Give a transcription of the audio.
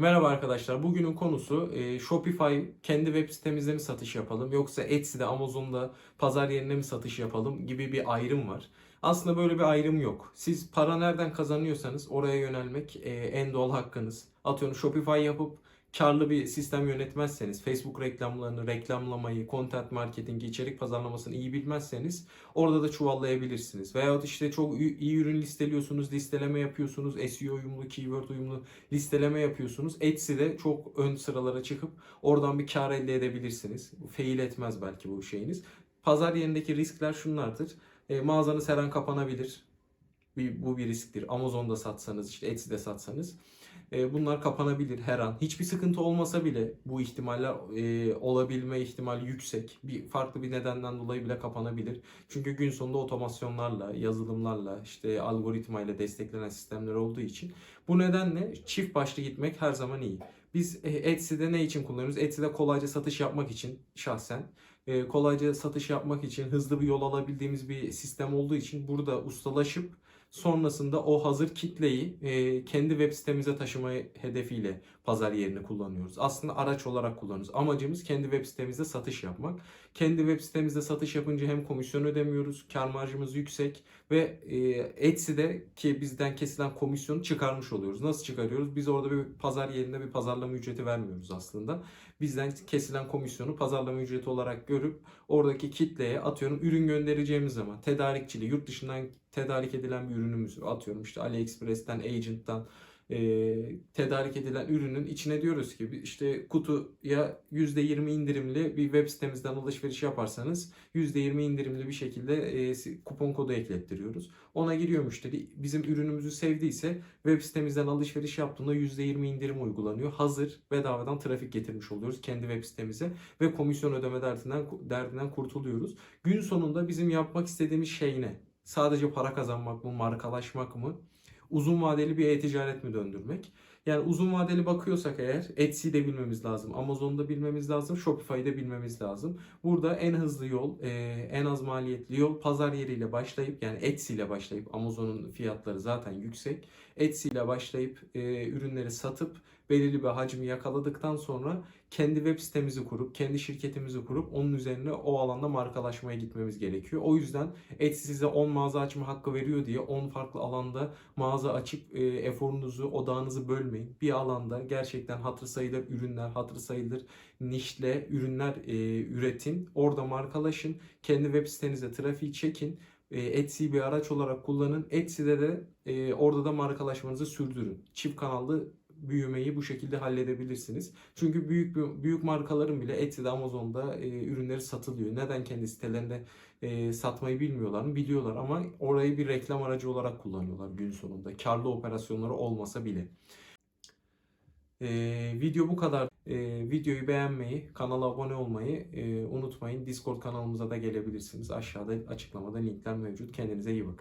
Merhaba arkadaşlar. Bugünün konusu e, Shopify kendi web sitemizde mi satış yapalım yoksa Etsy'de, Amazon'da pazar yerine mi satış yapalım gibi bir ayrım var. Aslında böyle bir ayrım yok. Siz para nereden kazanıyorsanız oraya yönelmek e, en doğal hakkınız. Atıyorum Shopify yapıp karlı bir sistem yönetmezseniz, Facebook reklamlarını, reklamlamayı, content marketingi, içerik pazarlamasını iyi bilmezseniz orada da çuvallayabilirsiniz. Veyahut işte çok iyi ürün listeliyorsunuz, listeleme yapıyorsunuz, SEO uyumlu, keyword uyumlu listeleme yapıyorsunuz. Etsy'de çok ön sıralara çıkıp oradan bir kar elde edebilirsiniz. Fail etmez belki bu şeyiniz. Pazar yerindeki riskler şunlardır. E, mağazanız her an kapanabilir. Bir, bu bir risktir. Amazon'da satsanız, işte Etsy'de satsanız. E, bunlar kapanabilir her an. Hiçbir sıkıntı olmasa bile bu ihtimaller e, olabilme ihtimali yüksek. Bir farklı bir nedenden dolayı bile kapanabilir. Çünkü gün sonunda otomasyonlarla, yazılımlarla, işte algoritmayla desteklenen sistemler olduğu için bu nedenle çift başlı gitmek her zaman iyi. Biz e, Etsy'de ne için kullanıyoruz? Etsy'de kolayca satış yapmak için şahsen e, kolayca satış yapmak için hızlı bir yol alabildiğimiz bir sistem olduğu için burada ustalaşıp sonrasında o hazır kitleyi e, kendi web sitemize taşımayı hedefiyle pazar yerini kullanıyoruz. Aslında araç olarak kullanıyoruz. Amacımız kendi web sitemizde satış yapmak. Kendi web sitemizde satış yapınca hem komisyon ödemiyoruz, kar marjımız yüksek ve e, Etsy'de ki bizden kesilen komisyonu çıkarmış oluyoruz. Nasıl çıkarıyoruz? Biz orada bir pazar yerinde bir pazarlama ücreti vermiyoruz aslında. Bizden kesilen komisyonu pazarlama ücreti olarak görüp oradaki kitleye atıyorum ürün göndereceğimiz zaman tedarikçili yurt dışından tedarik edilen bir ürünümüz atıyorum işte AliExpress'ten, Agent'tan e, tedarik edilen ürünün içine diyoruz ki işte kutuya %20 indirimli bir web sitemizden alışveriş yaparsanız %20 indirimli bir şekilde e, kupon kodu eklettiriyoruz. Ona giriyor müşteri. Bizim ürünümüzü sevdiyse web sitemizden alışveriş yaptığında %20 indirim uygulanıyor. Hazır bedavadan trafik getirmiş oluyoruz kendi web sitemize ve komisyon ödeme derdinden, derdinden kurtuluyoruz. Gün sonunda bizim yapmak istediğimiz şey ne? Sadece para kazanmak mı, markalaşmak mı? Uzun vadeli bir e-ticaret mi döndürmek? Yani uzun vadeli bakıyorsak eğer Etsy'yi de bilmemiz lazım, Amazon'da bilmemiz lazım, Shopify'ı da bilmemiz lazım. Burada en hızlı yol, e, en az maliyetli yol pazar yeriyle başlayıp yani Etsy ile başlayıp Amazon'un fiyatları zaten yüksek. Etsy ile başlayıp e, ürünleri satıp belirli bir hacmi yakaladıktan sonra kendi web sitemizi kurup, kendi şirketimizi kurup onun üzerine o alanda markalaşmaya gitmemiz gerekiyor. O yüzden Etsy size 10 mağaza açma hakkı veriyor diye 10 farklı alanda mağaza açıp e, eforunuzu, odağınızı bölmeyin. Bir alanda gerçekten hatır sayılır ürünler, hatır sayılır nişle ürünler e, üretin. Orada markalaşın. Kendi web sitenize trafiği çekin. E, Etsy'yi bir araç olarak kullanın. Etsy'de de e, orada da markalaşmanızı sürdürün. Çift kanallı büyümeyi bu şekilde halledebilirsiniz. Çünkü büyük büyük markaların bile Etsy'de, Amazon'da e, ürünleri satılıyor. Neden kendi sitelerinde e, satmayı bilmiyorlar mı? Biliyorlar ama orayı bir reklam aracı olarak kullanıyorlar gün sonunda. Karlı operasyonları olmasa bile. E, video bu kadar. E, videoyu beğenmeyi, kanala abone olmayı e, unutmayın. Discord kanalımıza da gelebilirsiniz. Aşağıda açıklamada linkler mevcut. Kendinize iyi bakın.